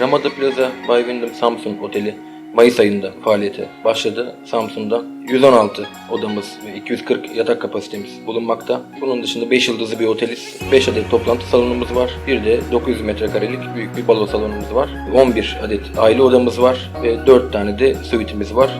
Ramada Plaza by Wyndham Samsun Oteli Mayıs ayında faaliyete başladı. Samsun'da 116 odamız ve 240 yatak kapasitemiz bulunmakta. Bunun dışında 5 yıldızlı bir oteliz. 5 adet toplantı salonumuz var. Bir de 900 metrekarelik büyük bir balo salonumuz var. 11 adet aile odamız var ve 4 tane de suite'imiz var.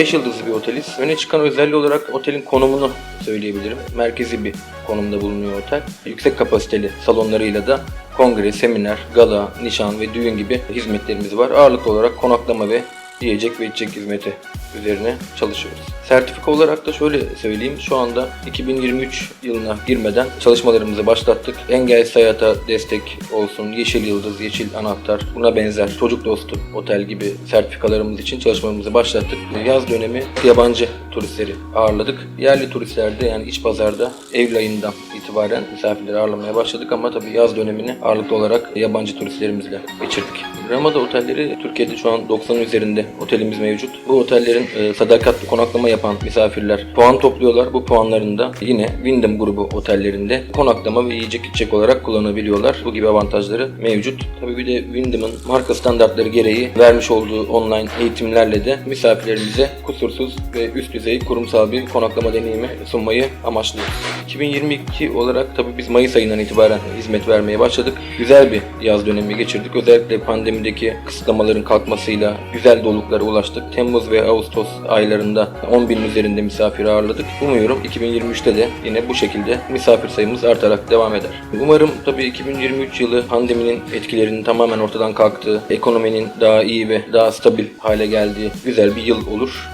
5 yıldızlı bir oteliz. Öne çıkan özelliği olarak otelin konumunu söyleyebilirim. Merkezi bir konumda bulunuyor otel. Yüksek kapasiteli salonlarıyla da kongre, seminer, gala, nişan ve düğün gibi hizmetlerimiz var. Ağırlıklı olarak konaklama ve yiyecek ve içecek hizmeti üzerine çalışıyoruz. Sertifika olarak da şöyle söyleyeyim. Şu anda 2023 yılına girmeden çalışmalarımızı başlattık. Engelsiz hayata destek olsun, Yeşil Yıldız, Yeşil Anahtar, buna benzer çocuk dostu otel gibi sertifikalarımız için çalışmalarımızı başlattık. Yaz dönemi yabancı turistleri ağırladık. Yerli turistlerde yani iç pazarda Eylül ayından itibaren misafirleri ağırlamaya başladık ama tabii yaz dönemini ağırlıklı olarak yabancı turistlerimizle geçirdik. Ramada otelleri Türkiye'de şu an 90'ın üzerinde otelimiz mevcut. Bu otellerin e, sadakatli konaklama yapan misafirler puan topluyorlar. Bu puanlarını da yine Wyndham grubu otellerinde konaklama ve yiyecek içecek olarak kullanabiliyorlar. Bu gibi avantajları mevcut. Tabii bir de Wyndham'ın marka standartları gereği vermiş olduğu online eğitimlerle de misafirlerimize kusursuz ve üst düzey kurumsal bir konaklama deneyimi sunmayı amaçlıyoruz. 2022 olarak tabii biz Mayıs ayından itibaren hizmet vermeye başladık. Güzel bir yaz dönemi geçirdik. Özellikle pandemideki kısıtlamaların kalkmasıyla güzel doluluklara ulaştık. Temmuz ve Ağustos aylarında 10 binin üzerinde misafir ağırladık. Umuyorum 2023'te de yine bu şekilde misafir sayımız artarak devam eder. Umarım tabii 2023 yılı pandeminin etkilerinin tamamen ortadan kalktığı, ekonominin daha iyi ve daha stabil hale geldiği güzel bir yıl olur.